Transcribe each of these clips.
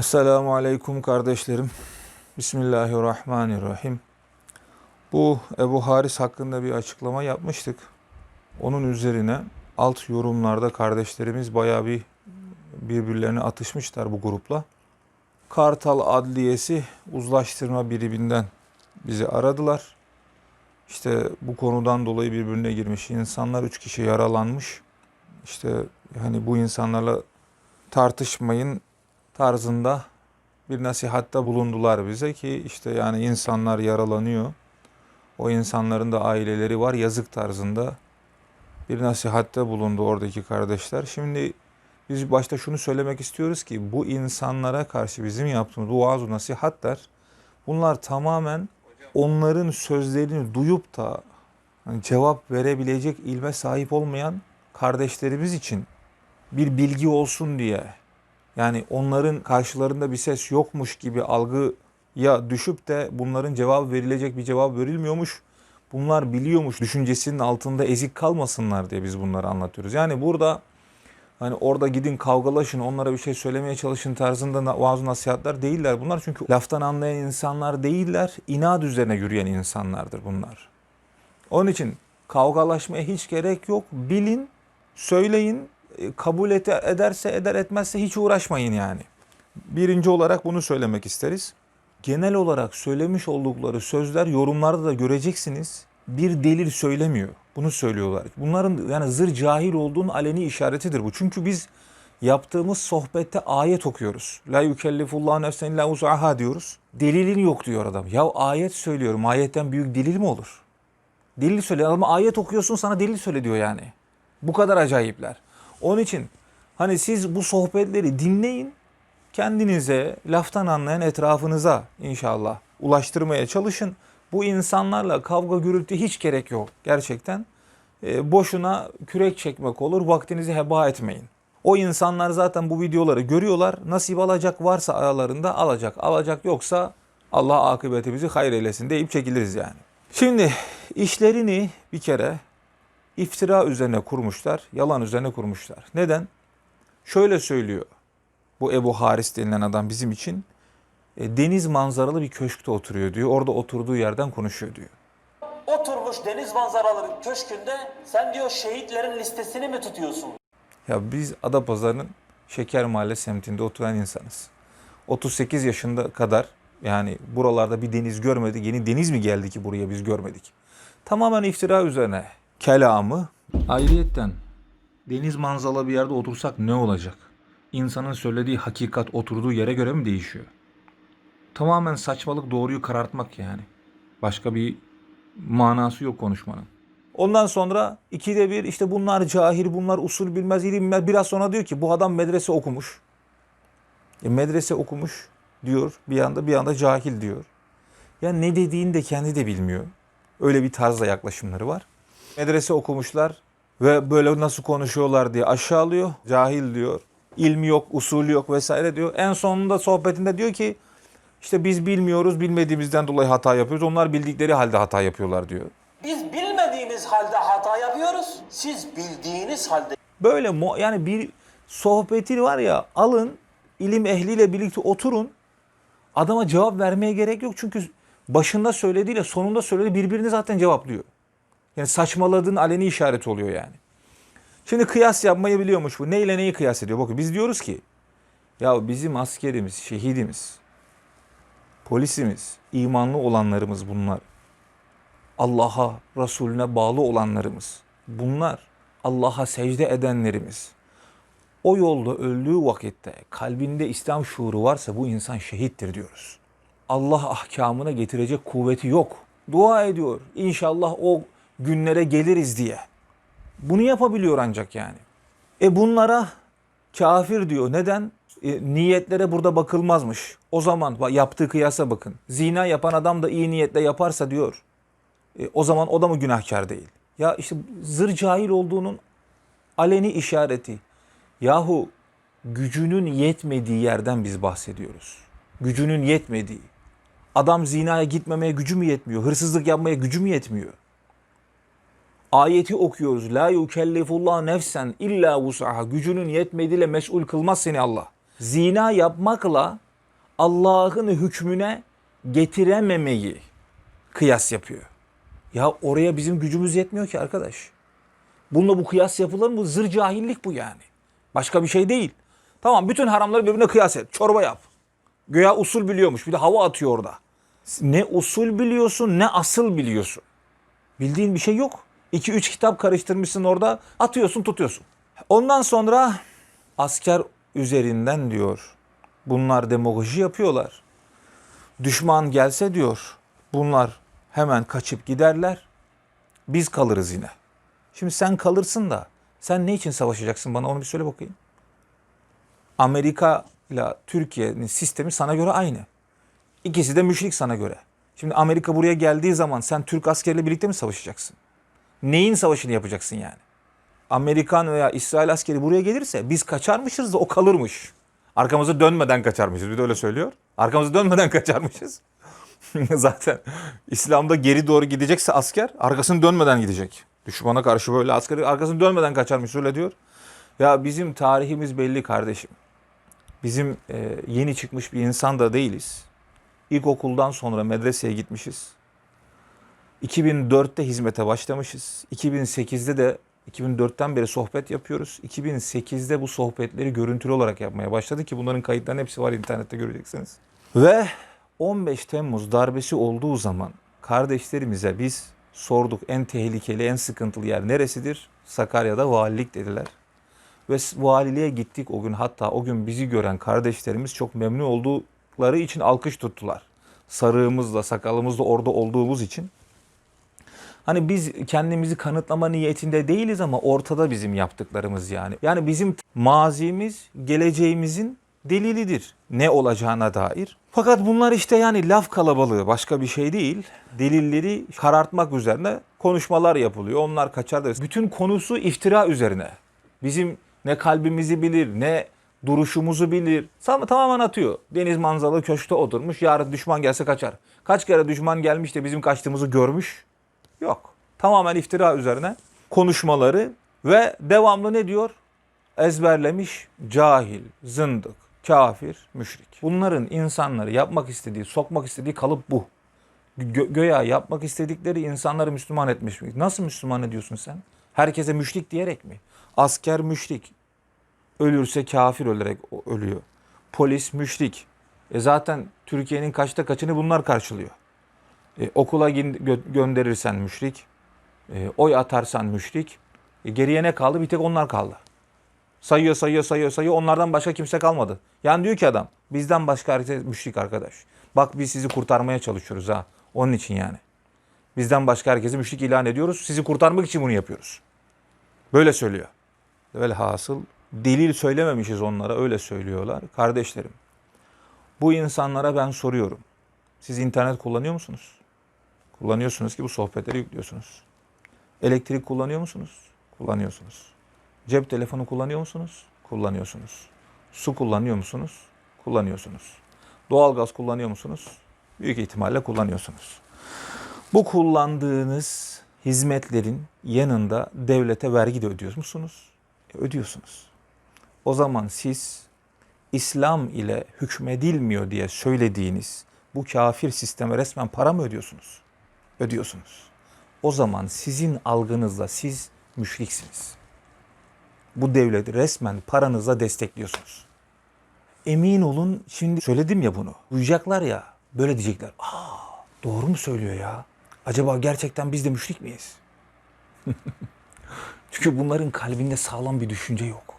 Esselamu Aleyküm kardeşlerim. Bismillahirrahmanirrahim. Bu Ebu Haris hakkında bir açıklama yapmıştık. Onun üzerine alt yorumlarda kardeşlerimiz bayağı bir birbirlerine atışmışlar bu grupla. Kartal Adliyesi uzlaştırma biriminden bizi aradılar. İşte bu konudan dolayı birbirine girmiş insanlar, üç kişi yaralanmış. İşte hani bu insanlarla tartışmayın tarzında bir nasihatta bulundular bize ki işte yani insanlar yaralanıyor. O insanların da aileleri var yazık tarzında bir nasihatte bulundu oradaki kardeşler. Şimdi biz başta şunu söylemek istiyoruz ki bu insanlara karşı bizim yaptığımız bu vaaz nasihatler bunlar tamamen onların sözlerini duyup da hani cevap verebilecek ilme sahip olmayan kardeşlerimiz için bir bilgi olsun diye yani onların karşılarında bir ses yokmuş gibi algıya düşüp de bunların cevap verilecek bir cevap verilmiyormuş. Bunlar biliyormuş düşüncesinin altında ezik kalmasınlar diye biz bunları anlatıyoruz. Yani burada hani orada gidin kavgalaşın onlara bir şey söylemeye çalışın tarzında vaaz nasihatler değiller bunlar. Çünkü laftan anlayan insanlar değiller. inat üzerine yürüyen insanlardır bunlar. Onun için kavgalaşmaya hiç gerek yok. Bilin, söyleyin, kabul et, ederse eder etmezse hiç uğraşmayın yani. Birinci olarak bunu söylemek isteriz. Genel olarak söylemiş oldukları sözler yorumlarda da göreceksiniz. Bir delil söylemiyor. Bunu söylüyorlar. Bunların yani zır cahil olduğunun aleni işaretidir bu. Çünkü biz yaptığımız sohbette ayet okuyoruz. La yükellifullahu nefsen illa usaha diyoruz. Delilin yok diyor adam. Ya ayet söylüyorum. Ayetten büyük delil mi olur? Delil söyle. Adama ayet okuyorsun sana delil söyle diyor yani. Bu kadar acayipler. Onun için hani siz bu sohbetleri dinleyin. Kendinize, laftan anlayan etrafınıza inşallah ulaştırmaya çalışın. Bu insanlarla kavga gürültü hiç gerek yok gerçekten. E, boşuna kürek çekmek olur. Vaktinizi heba etmeyin. O insanlar zaten bu videoları görüyorlar. Nasip alacak varsa aralarında alacak. Alacak yoksa Allah akıbetimizi hayır eylesin deyip çekiliriz yani. Şimdi işlerini bir kere iftira üzerine kurmuşlar, yalan üzerine kurmuşlar. Neden? Şöyle söylüyor bu Ebu Haris denilen adam bizim için. E, deniz manzaralı bir köşkte oturuyor diyor. Orada oturduğu yerden konuşuyor diyor. Oturmuş deniz manzaralı bir köşkünde sen diyor şehitlerin listesini mi tutuyorsun? Ya biz Adapazarı'nın Şeker Mahalle semtinde oturan insanız. 38 yaşında kadar yani buralarda bir deniz görmedik. Yeni deniz mi geldi ki buraya biz görmedik. Tamamen iftira üzerine kelamı. Ayrıyetten deniz manzaralı bir yerde otursak ne olacak? İnsanın söylediği hakikat oturduğu yere göre mi değişiyor? Tamamen saçmalık doğruyu karartmak yani. Başka bir manası yok konuşmanın. Ondan sonra ikide bir işte bunlar cahil, bunlar usul bilmez, ilim bilmez. Biraz sonra diyor ki bu adam medrese okumuş. E medrese okumuş diyor bir yanda bir yanda cahil diyor. Ya ne dediğini de kendi de bilmiyor. Öyle bir tarzla yaklaşımları var. Medrese okumuşlar ve böyle nasıl konuşuyorlar diye aşağılıyor. Cahil diyor. İlmi yok, usulü yok vesaire diyor. En sonunda sohbetinde diyor ki işte biz bilmiyoruz, bilmediğimizden dolayı hata yapıyoruz. Onlar bildikleri halde hata yapıyorlar diyor. Biz bilmediğimiz halde hata yapıyoruz. Siz bildiğiniz halde Böyle yani bir sohbeti var ya alın ilim ehliyle birlikte oturun. Adama cevap vermeye gerek yok çünkü başında söylediğiyle sonunda söylediği birbirini zaten cevaplıyor. Yani saçmaladığın aleni işareti oluyor yani. Şimdi kıyas yapmayı biliyormuş bu. Neyle neyi kıyas ediyor? Bakın biz diyoruz ki ya bizim askerimiz, şehidimiz, polisimiz, imanlı olanlarımız bunlar. Allah'a, Resulüne bağlı olanlarımız. Bunlar Allah'a secde edenlerimiz. O yolda öldüğü vakitte kalbinde İslam şuuru varsa bu insan şehittir diyoruz. Allah ahkamına getirecek kuvveti yok. Dua ediyor. İnşallah o günlere geliriz diye. Bunu yapabiliyor ancak yani. E bunlara kafir diyor. Neden? E, niyetlere burada bakılmazmış. O zaman yaptığı kıyasa bakın. Zina yapan adam da iyi niyetle yaparsa diyor. E, o zaman o da mı günahkar değil? Ya işte zır cahil olduğunun aleni işareti. Yahu gücünün yetmediği yerden biz bahsediyoruz. Gücünün yetmediği. Adam zinaya gitmemeye gücü mü yetmiyor? Hırsızlık yapmaya gücü mü yetmiyor? Ayeti okuyoruz. La yukellifullah nefsen illa vusaha. Gücünün yetmediğiyle meşgul kılmaz seni Allah. Zina yapmakla Allah'ın hükmüne getirememeyi kıyas yapıyor. Ya oraya bizim gücümüz yetmiyor ki arkadaş. Bununla bu kıyas yapılır mı? Zır cahillik bu yani. Başka bir şey değil. Tamam bütün haramları birbirine kıyas et. Çorba yap. Göya usul biliyormuş. Bir de hava atıyor orada. Ne usul biliyorsun ne asıl biliyorsun. Bildiğin bir şey yok. 2-3 kitap karıştırmışsın orada atıyorsun tutuyorsun. Ondan sonra asker üzerinden diyor. Bunlar demagoji yapıyorlar. Düşman gelse diyor. Bunlar hemen kaçıp giderler. Biz kalırız yine. Şimdi sen kalırsın da sen ne için savaşacaksın bana onu bir söyle bakayım. Amerika ile Türkiye'nin sistemi sana göre aynı. İkisi de müşrik sana göre. Şimdi Amerika buraya geldiği zaman sen Türk askeriyle birlikte mi savaşacaksın? Neyin savaşını yapacaksın yani? Amerikan veya İsrail askeri buraya gelirse biz kaçarmışız da o kalırmış. Arkamızı dönmeden kaçarmışız. Bir de öyle söylüyor. Arkamızı dönmeden kaçarmışız. Zaten İslam'da geri doğru gidecekse asker arkasını dönmeden gidecek. Düşmana karşı böyle askeri arkasını dönmeden kaçarmış öyle diyor. Ya bizim tarihimiz belli kardeşim. Bizim e, yeni çıkmış bir insan da değiliz. İlkokuldan sonra medreseye gitmişiz. 2004'te hizmete başlamışız. 2008'de de 2004'ten beri sohbet yapıyoruz. 2008'de bu sohbetleri görüntülü olarak yapmaya başladık ki bunların kayıtlarının hepsi var internette göreceksiniz. Ve 15 Temmuz darbesi olduğu zaman kardeşlerimize biz sorduk en tehlikeli, en sıkıntılı yer neresidir? Sakarya'da valilik dediler. Ve valiliğe gittik o gün hatta o gün bizi gören kardeşlerimiz çok memnun oldukları için alkış tuttular. Sarığımızla, sakalımızla orada olduğumuz için. Hani biz kendimizi kanıtlama niyetinde değiliz ama ortada bizim yaptıklarımız yani. Yani bizim mazimiz geleceğimizin delilidir. Ne olacağına dair. Fakat bunlar işte yani laf kalabalığı başka bir şey değil. Delilleri karartmak üzerine konuşmalar yapılıyor. Onlar kaçar da. Bütün konusu iftira üzerine. Bizim ne kalbimizi bilir ne duruşumuzu bilir. Sam- Tamamen atıyor. Deniz manzaralı köşkte oturmuş. Yarın düşman gelse kaçar. Kaç kere düşman gelmiş de bizim kaçtığımızı görmüş. Yok. Tamamen iftira üzerine konuşmaları ve devamlı ne diyor? Ezberlemiş cahil, zındık, kafir, müşrik. Bunların insanları yapmak istediği, sokmak istediği kalıp bu. Gö- göya yapmak istedikleri insanları Müslüman etmiş. Nasıl Müslüman ediyorsun sen? Herkese müşrik diyerek mi? Asker müşrik. Ölürse kafir ölerek ölüyor. Polis müşrik. E zaten Türkiye'nin kaçta kaçını bunlar karşılıyor. E, okula gö- gönderirsen müşrik, e, oy atarsan müşrik. E, geriye ne kaldı? Bir tek onlar kaldı. Sayıyor, sayıyor, sayıyor, sayıyor. Onlardan başka kimse kalmadı. Yani diyor ki adam, bizden başka müşrik arkadaş. Bak biz sizi kurtarmaya çalışıyoruz ha. Onun için yani. Bizden başka herkesi müşrik ilan ediyoruz. Sizi kurtarmak için bunu yapıyoruz. Böyle söylüyor. Velhasıl delil söylememişiz onlara öyle söylüyorlar. Kardeşlerim, bu insanlara ben soruyorum. Siz internet kullanıyor musunuz? Kullanıyorsunuz ki bu sohbetleri yüklüyorsunuz. Elektrik kullanıyor musunuz? Kullanıyorsunuz. Cep telefonu kullanıyor musunuz? Kullanıyorsunuz. Su kullanıyor musunuz? Kullanıyorsunuz. Doğalgaz kullanıyor musunuz? Büyük ihtimalle kullanıyorsunuz. Bu kullandığınız hizmetlerin yanında devlete vergi de ödüyor musunuz? E, ödüyorsunuz. O zaman siz İslam ile hükmedilmiyor diye söylediğiniz bu kafir sisteme resmen para mı ödüyorsunuz? Ödüyorsunuz. O zaman sizin algınızla siz müşriksiniz. Bu devleti resmen paranızla destekliyorsunuz. Emin olun şimdi söyledim ya bunu. Duyacaklar ya böyle diyecekler. Aa doğru mu söylüyor ya? Acaba gerçekten biz de müşrik miyiz? Çünkü bunların kalbinde sağlam bir düşünce yok.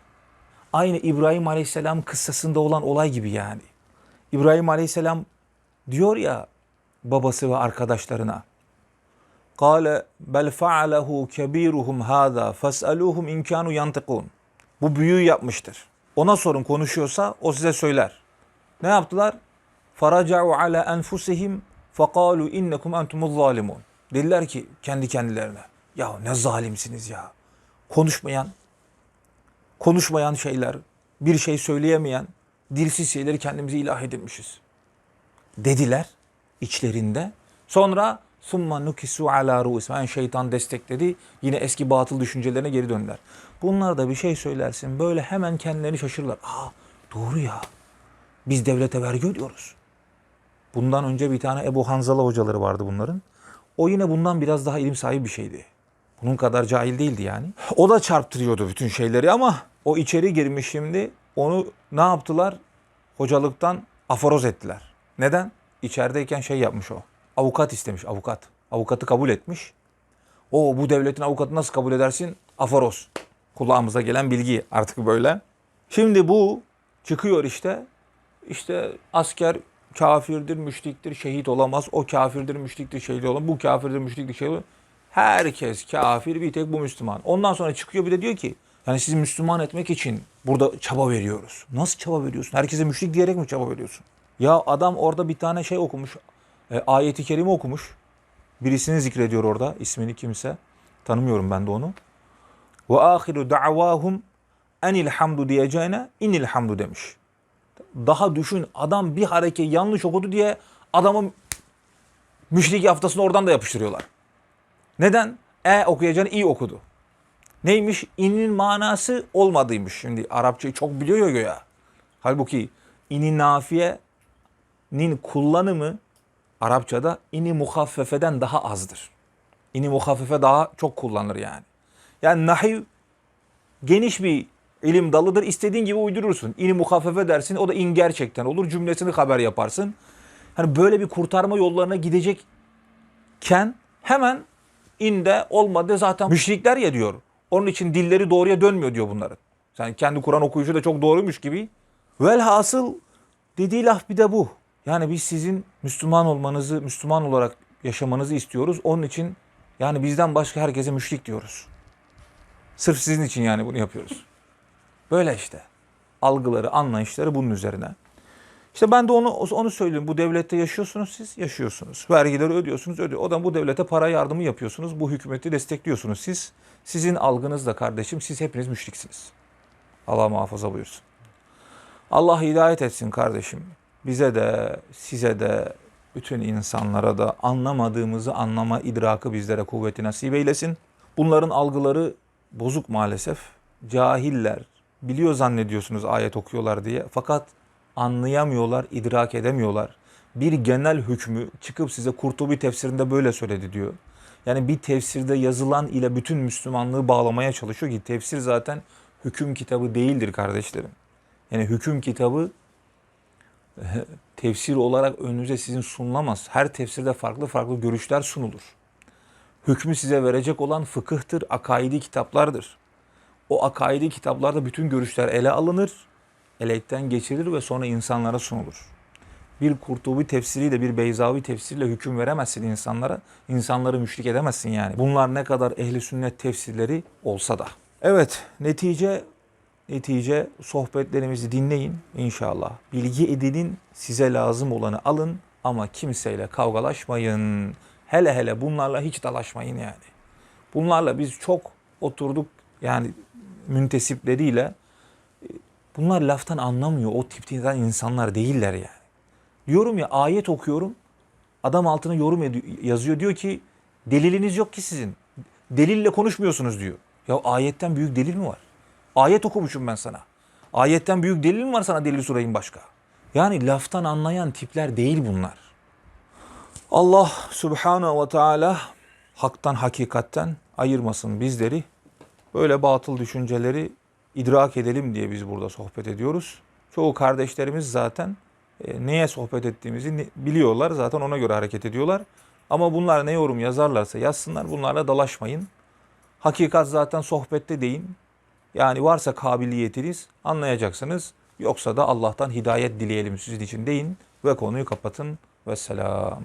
Aynı İbrahim Aleyhisselam kıssasında olan olay gibi yani. İbrahim Aleyhisselam diyor ya babası ve arkadaşlarına. Kale bel fa'alehu kebiruhum hada fas'aluhum in kanu yantikun. Bu büyüyü yapmıştır. Ona sorun konuşuyorsa o size söyler. Ne yaptılar? Faraca'u ala enfusihim fakalu innekum entumuz zalimun. Dediler ki kendi kendilerine. Ya ne zalimsiniz ya. Konuşmayan, konuşmayan şeyler, bir şey söyleyemeyen, dilsiz şeyleri kendimize ilah edinmişiz. Dediler içlerinde. Sonra summa nukisu ala ru'us. Yani şeytan destekledi. Yine eski batıl düşüncelerine geri döndüler. Bunlar da bir şey söylersin. Böyle hemen kendilerini şaşırırlar. Aa doğru ya. Biz devlete vergi ödüyoruz. Bundan önce bir tane Ebu Hanzala hocaları vardı bunların. O yine bundan biraz daha ilim sahibi bir şeydi. Bunun kadar cahil değildi yani. O da çarptırıyordu bütün şeyleri ama o içeri girmiş şimdi. Onu ne yaptılar? Hocalıktan aforoz ettiler. Neden? İçerideyken şey yapmış o. Avukat istemiş avukat. Avukatı kabul etmiş. O bu devletin avukatı nasıl kabul edersin? Aforoz. Kulağımıza gelen bilgi artık böyle. Şimdi bu çıkıyor işte. İşte asker kafirdir, müşriktir, şehit olamaz. O kafirdir, müşriktir, şehit olamaz. Bu kafirdir, müşriktir, şehit olamaz. Herkes kafir, bir tek bu Müslüman. Ondan sonra çıkıyor bir de diyor ki, yani sizi Müslüman etmek için burada çaba veriyoruz. Nasıl çaba veriyorsun? Herkese müşrik diyerek mi çaba veriyorsun? Ya adam orada bir tane şey okumuş. E, ayeti kerime okumuş. Birisini zikrediyor orada. ismini kimse. Tanımıyorum ben de onu. Ve ahiru da'vahum enil hamdu diyeceğine inil hamdu demiş. Daha düşün adam bir hareket yanlış okudu diye adamın müşrik haftasını oradan da yapıştırıyorlar. Neden? E okuyacağını iyi okudu. Neymiş? İnin manası olmadıymış. Şimdi Arapçayı çok biliyor ya. Halbuki ini nafiyenin kullanımı Arapçada ini muhaffefeden daha azdır. İni muhaffefe daha çok kullanılır yani. Yani nahiv geniş bir ilim dalıdır. İstediğin gibi uydurursun. İni muhaffefe dersin. O da in gerçekten olur. Cümlesini haber yaparsın. Hani böyle bir kurtarma yollarına gidecekken hemen inde olmadı zaten müşrikler ya diyor. Onun için dilleri doğruya dönmüyor diyor bunların. Sen kendi Kur'an okuyuşu da çok doğruymuş gibi. Velhasıl dediği laf bir de bu. Yani biz sizin Müslüman olmanızı, Müslüman olarak yaşamanızı istiyoruz. Onun için yani bizden başka herkese müşrik diyoruz. Sırf sizin için yani bunu yapıyoruz. Böyle işte. Algıları, anlayışları bunun üzerine. İşte ben de onu onu söylüyorum. Bu devlette yaşıyorsunuz siz, yaşıyorsunuz. Vergileri ödüyorsunuz, ödüyor. O da bu devlete para yardımı yapıyorsunuz. Bu hükümeti destekliyorsunuz siz. Sizin algınız da kardeşim, siz hepiniz müşriksiniz. Allah muhafaza buyursun. Allah hidayet etsin kardeşim. Bize de, size de, bütün insanlara da anlamadığımızı anlama idrakı bizlere kuvveti nasip eylesin. Bunların algıları bozuk maalesef. Cahiller. Biliyor zannediyorsunuz ayet okuyorlar diye. Fakat anlayamıyorlar, idrak edemiyorlar. Bir genel hükmü çıkıp size Kurtubi tefsirinde böyle söyledi diyor. Yani bir tefsirde yazılan ile bütün Müslümanlığı bağlamaya çalışıyor ki tefsir zaten hüküm kitabı değildir kardeşlerim. Yani hüküm kitabı tefsir olarak önünüze sizin sunulamaz. Her tefsirde farklı farklı görüşler sunulur. Hükmü size verecek olan fıkıhtır, akaidi kitaplardır. O akaidi kitaplarda bütün görüşler ele alınır, elekten geçirilir ve sonra insanlara sunulur. Bir Kurtubi tefsiriyle, bir Beyzavi tefsiriyle hüküm veremezsin insanlara. İnsanları müşrik edemezsin yani. Bunlar ne kadar ehli sünnet tefsirleri olsa da. Evet, netice Netice sohbetlerimizi dinleyin inşallah. Bilgi edinin, size lazım olanı alın ama kimseyle kavgalaşmayın. Hele hele bunlarla hiç dalaşmayın yani. Bunlarla biz çok oturduk yani müntesipleriyle. Bunlar laftan anlamıyor. O tipten insanlar değiller yani. Diyorum ya ayet okuyorum. Adam altına yorum yazıyor. Diyor ki deliliniz yok ki sizin. Delille konuşmuyorsunuz diyor. Ya ayetten büyük delil mi var? Ayet okumuşum ben sana. Ayetten büyük delil mi var sana delil surayın başka? Yani laftan anlayan tipler değil bunlar. Allah subhanahu ve teala haktan hakikatten ayırmasın bizleri. Böyle batıl düşünceleri idrak edelim diye biz burada sohbet ediyoruz. Çoğu kardeşlerimiz zaten e, neye sohbet ettiğimizi biliyorlar. Zaten ona göre hareket ediyorlar. Ama bunlar ne yorum yazarlarsa yazsınlar. Bunlarla dalaşmayın. Hakikat zaten sohbette değil. Yani varsa kabiliyetiniz anlayacaksınız. Yoksa da Allah'tan hidayet dileyelim sizin için deyin ve konuyu kapatın. Vesselam.